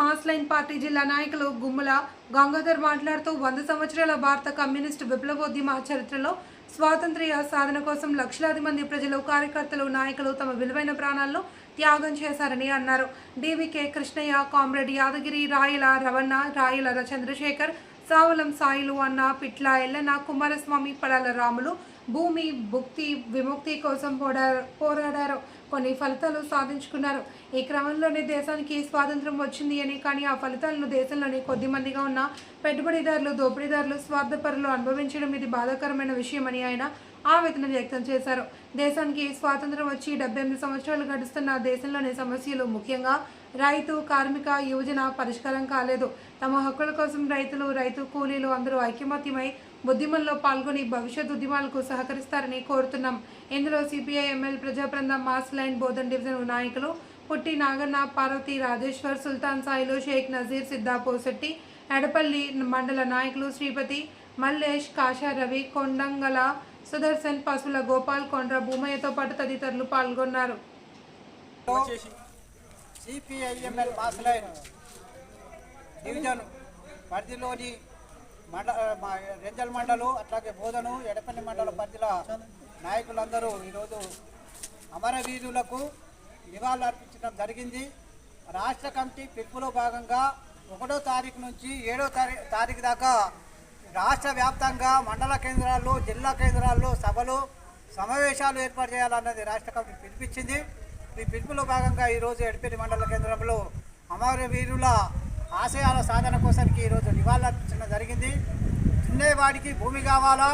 Mass line party జిల్లా నాయకులు గుమ్మల గంగాధర్ మాట్లాడుతూ వంద సంవత్సరాల భారత కమ్యూనిస్టు విప్లవోద్యమ చరిత్రలో స్వాతంత్ర్య సాధన కోసం లక్షలాది మంది ప్రజలు కార్యకర్తలు నాయకులు తమ విలువైన ప్రాణాలను త్యాగం చేశారని అన్నారు. డివికే కృష్ణయ్య కామ్రేడ్ యాదగిరి రాయల రవణ రాయల చంద్రశేఖర్ సావలం సాయిలు అన్న పిట్ల ఎల్లన్న కుమారస్వామి పడాల రాములు భూమి భుక్తి విముక్తి కోసం పోరాడారు. కొన్ని ఫలితాలు సాధించుకున్నారు. ఈ క్రమంలోనే దేశానికి స్వాతంత్రం వచ్చింది అని కానీ ఆ ఫలితాలను దేశంలోని కొద్ది మందిగా ఉన్న పెట్టుబడిదారులు దోపిడీదారులు స్వార్థపరులు అనుభవించడం ఇది బాధాకరమైన విషయమని ఆయన ఆవేదన వ్యక్తం చేశారు. దేశానికి స్వాతంత్రం వచ్చి డెబ్బై ఎనిమిది సంవత్సరాలు గడుస్తున్న దేశంలోని సమస్యలు ముఖ్యంగా రైతు కార్మిక యువజన పరిష్కారం కాలేదు. తమ హక్కుల కోసం రైతులు రైతు కూలీలు అందరూ ఐక్యమత్యమై ఉద్యమంలో పాల్గొని భవిష్యత్ ఉద్యమాలకు సహకరిస్తారని కోరుతున్నాం. ఇందులో సిపిఐ ఎంఎల్ ప్రజాప్రందం మాస్ లైన్ బోధన్ డివిజన్ నాయకులు పుట్టి నాగన్న పార్వతి రాజేశ్వర్ సుల్తాన్ సాయిలు షేక్ నజీర్ సిద్ధా పోసెట్టి ఎడపల్లి మండల నాయకులు శ్రీపతి మల్లేష్ కాషా రవి కొండంగల సుదర్శన్ పశువుల గోపాల్ కొండ్ర భూమయ్యతో పాటు తదితరులు పాల్గొన్నారు. సిపిఐఎంఎల్ మాస్లైన్ డివిజన్ పరిధిలోని మండ రెంజల్ మండలు అట్లాగే బోధను ఎడపల్లి మండల పరిధిల నాయకులందరూ ఈరోజు అమరవీరులకు నివాళులు అర్పించడం జరిగింది. రాష్ట్ర కమిటీ పిలుపులో భాగంగా ఒకటో తారీఖు నుంచి ఏడో తారీ తారీఖు దాకా రాష్ట్ర వ్యాప్తంగా మండల కేంద్రాల్లో జిల్లా కేంద్రాల్లో సభలు సమావేశాలు ఏర్పాటు చేయాలన్నది రాష్ట్ర కమిటీ పిలిపించింది. ఈ పిలుపులో భాగంగా ఈరోజు ఎడిపల్లి మండల కేంద్రంలో అమరవీరుల ఆశయాల సాధన కోసానికి ఈరోజు నివాళులర్పించడం జరిగింది. దున్నేవాడికి భూమి కావాలా?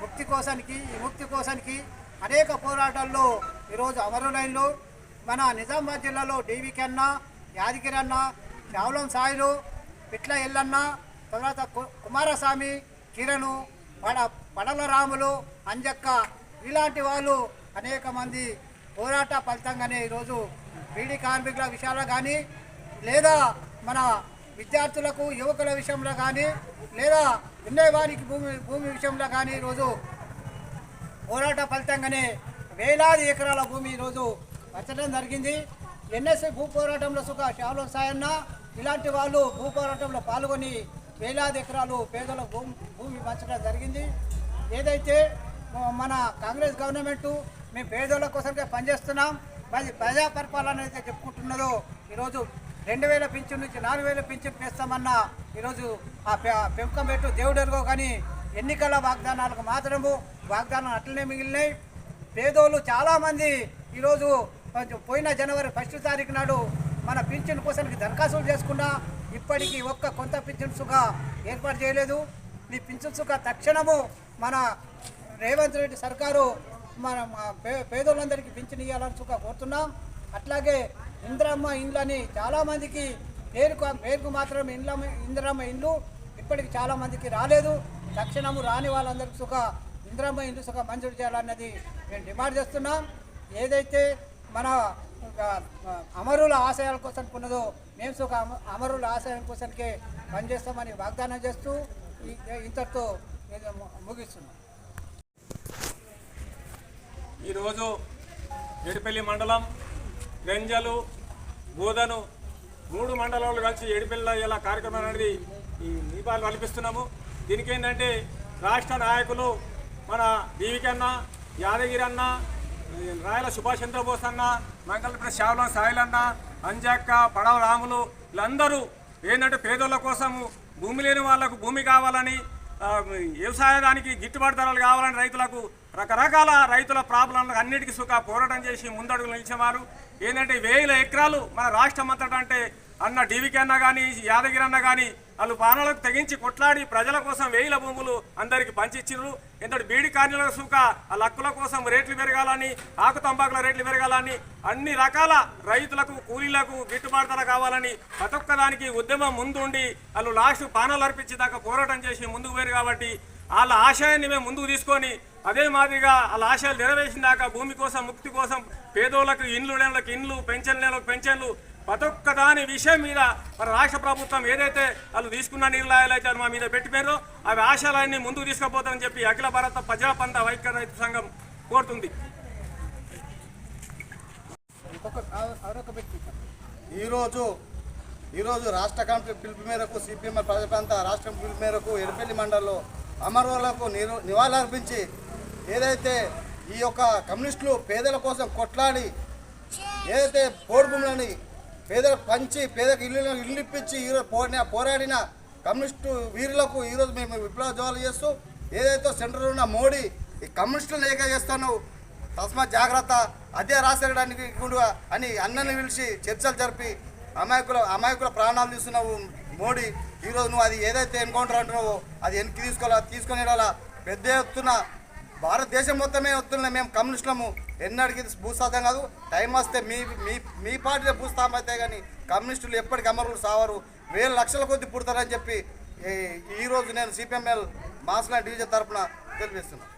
ముక్తి కోసానికి ఈ ముక్తి కోసానికి అనేక పోరాటాల్లో ఈరోజు అమరులైన్లు. మన నిజామాబాద్ జిల్లాలో డీవీకి అన్న యాదగిరి అన్న చావలం సాయిలు పిట్ల ఎల్లన్న తర్వాత కు- కుమారస్వామి కిరణు పడ పడల రాములు అంజక్క ఇలాంటి వాళ్ళు అనేక మంది పోరాట ఫలితంగానే ఈరోజు బీడీ కార్మికుల విషయాల్లో కానీ లేదా మన విద్యార్థులకు యువకుల విషయంలో కానీ లేదా విన్నవారికి భూమి భూమి విషయంలో కానీ ఈరోజు పోరాట ఫలితంగానే వేలాది ఎకరాల భూమి ఈరోజు పంచడం జరిగింది. ఎన్ఎస్ఏ భూ పోరాటంలో సుఖ శాలో సాయన్న ఇలాంటి వాళ్ళు భూ పోరాటంలో పాల్గొని వేలాది ఎకరాలు పేదల భూమి భూమి పంచడం జరిగింది. ఏదైతే మన కాంగ్రెస్ గవర్నమెంటు మేము పేదోళ్ళ కోసమే పనిచేస్తున్నాం. మరి ప్రజా పరిపాలన అయితే చెప్పుకుంటున్నదో ఈరోజు రెండు వేల పింఛన్ నుంచి నాలుగు వేల పింఛన్ చేస్తామన్న ఈరోజు ఆ పె- పెంపకం పెట్టు దేవుడు ఎరుగో కానీ ఎన్నికల వాగ్దానాలకు మాత్రము వాగ్దానం అట్లనే మిగిలినాయి. పేదోళ్ళు చాలామంది ఈరోజు కొంచెం పోయిన జనవరి ఫస్ట్ తారీఖు నాడు మన పింఛన్ కోసం దరఖాస్తులు చేసుకున్నా ఇప్పటికీ ఒక్క కొంత పింఛన్సుగా ఏర్పాటు చేయలేదు. ఈ పింఛన్సుగా తక్షణము మన రేవంత్ రెడ్డి సర్కారు మన పే- పేదోళ్ళందరికీ పింఛన్ ఇవ్వాలని సుఖ కోరుతున్నాం. అట్లాగే ఇందిరమ్మ ఇండ్లని చాలామందికి పేరుకు పేరుకు మాత్రం ఇండ్ల ఇందిరమ్మ ఇండ్లు ఇప్పటికి చాలామందికి రాలేదు. తక్షణము రాని వాళ్ళందరికీ సుఖ ఇందిరమ్మ ఇండ్లు సుఖ మంజూరు చేయాలన్నది మేము డిమాండ్ చేస్తున్నాం. ఏదైతే మన అమరుల ఆశయాల కోసం ఉన్నదో మేము సుఖ అమ- అమరుల ఆశయాల కోసానికే పనిచేస్తామని వాగ్దానం చేస్తూ ఇంతటితో ముగిస్తున్నాం. ఈరోజు ఎడిపల్లి మండలం గంజలు గోదను మూడు మండలాలు కలిసి ఎడిపల్లి ఇలా కార్యక్రమం అనేది ఈ దీపాలు కల్పిస్తున్నాము దీనికి ఏంటంటే రాష్ట్ర నాయకులు మన దీవికి అన్న యాదగిరి అన్న రాయల సుభాష్ చంద్రబోస్ అన్న మంగళప్రదేశ్ శావలం సాయిల్ అన్న అంజక్క పడవ రాములు వీళ్ళందరూ ఏంటంటే పేదోళ్ళ కోసము భూమి లేని వాళ్ళకు భూమి కావాలని వ్యవసాయానికి గిట్టుబాటు ధరలు కావాలని రైతులకు రకరకాల రైతుల ప్రాబ్లంలకు అన్నిటికీ సుఖ పోరాటం చేసి ముందడుగు నిలిచేవారు. ఏంటంటే వేల ఎకరాలు మన రాష్ట్రం అంతటా అంటే అన్న డీవీకి అన్న కానీ యాదగిరి అన్న కానీ వాళ్ళు పానాలకు తెగించి కొట్లాడి ప్రజల కోసం వేల భూములు అందరికి పంచిచ్చిర్రు ఇంతటి బీడి కార్మికుల సుఖ ఆ లక్కుల కోసం రేట్లు పెరగాలని ఆకు తంబాకుల రేట్లు పెరగాలని అన్ని రకాల రైతులకు కూలీలకు గిట్టుబాటు ధర కావాలని ప్రతి ఒక్కదానికి ఉద్యమం ముందుండి వాళ్ళు లాస్ట్ పానాలు అర్పించేదాకా పోరాటం చేసి ముందుకు పోయారు కాబట్టి వాళ్ళ ఆశయాన్ని మేము ముందుకు తీసుకొని అదే మాదిరిగా వాళ్ళ ఆశయాలు నెరవేర్చినాక భూమి కోసం ముక్తి కోసం పేదోళ్ళకు ఇండ్లు లేనులకు ఇండ్లు పెన్షన్ లేనులకు పెన్షన్లు ప్రతి ఒక్క దాని విషయం మీద మన రాష్ట్ర ప్రభుత్వం ఏదైతే వాళ్ళు తీసుకున్న నిర్ణయాలు అయితే మా మీద పెట్టిపోయారో అవి ఆశయాలన్నీ ముందుకు తీసుకుపోతామని చెప్పి అఖిల భారత ప్రజాపంత వైఖ్య రైతు సంఘం కోరుతుంది. ఈరోజు ఈరోజు రాష్ట్ర కమిటీ పిలుపు మేరకు సిపిఎం ప్రజాప్రాంత రాష్ట్ర పిలుపు మేరకు ఎడపల్లి మండలంలో అమరవీరులకు నివాళులర్పించి ఏదైతే ఈ యొక్క కమ్యూనిస్టులు పేదల కోసం కొట్లాడి ఏదైతే పోడు భూములని పేదలకు పంచి పేదలకు ఇల్లు ఇల్లు ఇప్పించి ఈరోజు పోరా పోరాడిన కమ్యూనిస్టు వీరులకు ఈరోజు మేము విప్లవ జోలు చేస్తూ ఏదైతే సెంటర్ ఉన్న మోడీ ఈ కమ్యూనిస్టులను ఏక చేస్తాను తస్మా జాగ్రత్త అదే రాసేయడానికి అని అన్నని పిలిచి చర్చలు జరిపి అమాయకుల అమాయకుల ప్రాణాలు తీస్తున్నావు మోడీ. ఈరోజు నువ్వు అది ఏదైతే ఎన్కౌంటర్ అంటున్నావో అది వెనక్కి తీసుకోవాలా తీసుకొని వెళ్ళాలా? పెద్ద ఎత్తున భారతదేశం మొత్తమే వస్తున్న మేము కమ్యూనిస్టులము. ఎన్నడికి ఇది కాదు. టైం వస్తే మీ మీ మీ పార్టీలో భూస్థాపం అయితే కానీ కమ్యూనిస్టులు ఎప్పటికీ అమరులు సావరు. వేల లక్షల కొద్ది పుడతారని చెప్పి ఈరోజు నేను సిపిఎంఎల్ మాస్లా డివిజన్ తరఫున తెలిపిస్తున్నాను